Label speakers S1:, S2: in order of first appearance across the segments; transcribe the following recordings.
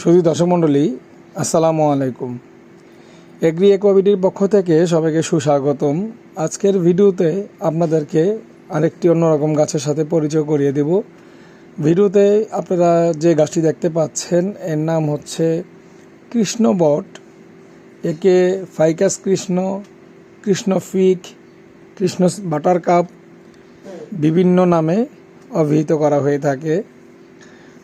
S1: শুধু দর্শক মণ্ডলী আসসালামু আলাইকুম। এগ্রি একোয়াবিটির পক্ষ থেকে সবাইকে সুস্বাগতম। আজকের ভিডিওতে আপনাদেরকে আরেকটি অন্যরকম গাছের সাথে পরিচয় করিয়ে দেব। ভিডিওতে আপনারা যে গাছটি দেখতে পাচ্ছেন, এর নাম হচ্ছে কৃষ্ণ বট একে ফাইকাস কৃষ্ণ কৃষ্ণ ফিক কৃষ্ণ বাটার কাপ বিভিন্ন নামে অভিহিত করা হয়ে থাকে।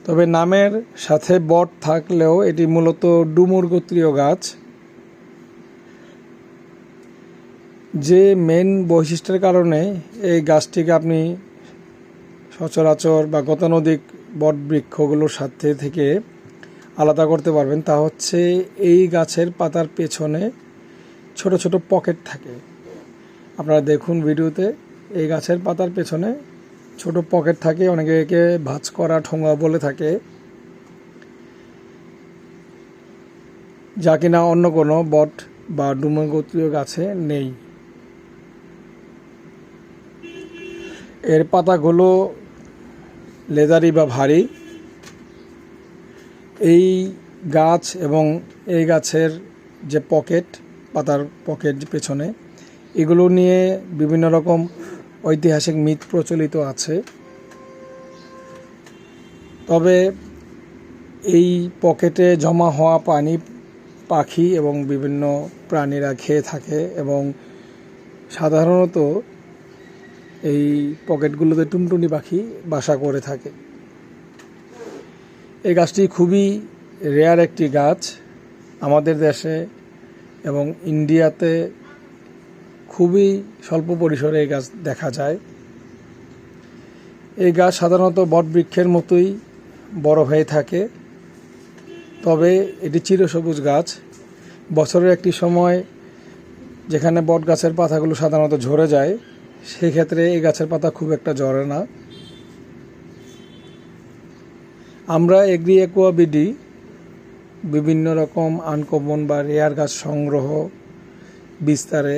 S1: তবে নামের সাথে বট থাকলেও এটি মূলত ডুমুর গোত্রীয় গাছ। যে মেন বৈশিষ্ট্যের কারণে এই গাছটিকে আপনি সচরাচর বা গতানুদিক বট বৃক্ষগুলোর সাথে থেকে আলাদা করতে পারবেন। তা হচ্ছে এই গাছের পাতার পেছনে ছোট ছোট পকেট থাকে। আপনারা দেখুন ভিডিওতে, এই গাছের পাতার পেছনে ছোট পকেট থাকে, অনেকে একে ভাঁজ করা ঠোঙা বলে থাকে। যা কিনা অন্য কোনো বট বা ডুমগোত্রীয় গাছে নেই। এর পাতাগুলো লেদারি বা ভারী। এই গাছ এবং এই গাছের যে পকেট, পাতার পকেট পেছনে, এগুলো নিয়ে বিভিন্ন রকম ঐতিহাসিক মিথ প্রচলিত আছে। তবে এই পকেটে জমা হওয়া পানি পাখি এবং বিভিন্ন প্রাণীরা খেয়ে থাকে এবং সাধারণত এই পকেটগুলোতে টুনটুনি পাখি বাসা করে থাকে। এই গাছটি খুবই রেয়ার একটি গাছ। আমাদের দেশে এবং ইন্ডিয়াতে খুবই স্বল্প পরিসরে এই গাছ দেখা যায়। এই গাছ সাধারণত বটবৃক্ষের মতোই বড় হয়ে থাকে। তবে এটি চিরসবুজ গাছ। বছরের একটি সময় যেখানে বট গাছের পাতাগুলো সাধারণত ঝরে যায়, সেক্ষেত্রে এই গাছের পাতা খুব একটা ঝরে না। আমরা এগ্রি একুয়া বিডি, বিভিন্ন রকম আনকমন বা রেয়ার গাছ সংগ্রহ বিস্তারে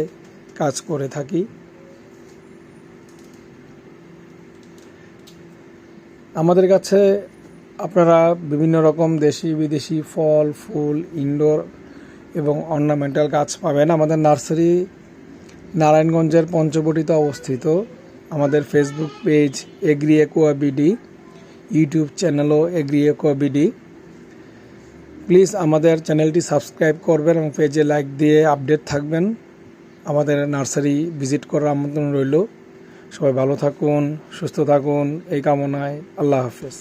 S1: কাজ করে থাকি। আমাদের কাছে আপনারা বিভিন্ন রকম দেশি, বিদেশি ফল, ফুল, ইনডোর এবং অর্নামেন্টাল গাছ পাবেন। আমাদের নার্সারি নারায়ণগঞ্জের পঞ্চবটিতে অবস্থিত। আমাদের Facebook page Agri Aqua BD, YouTube চ্যানেলও Agri Aqua BD. Please আমাদের চ্যানেলটি সাবস্ক্রাইব করবেন এবং পেজে লাইক দিয়ে আপডেট থাকবেন। আমাদের নার্সারি ভিজিট করার আমন্ত্রণ রইল। সবাই ভালো থাকুন, সুস্থ থাকুন, এই কামনায় আল্লাহ হাফেজ।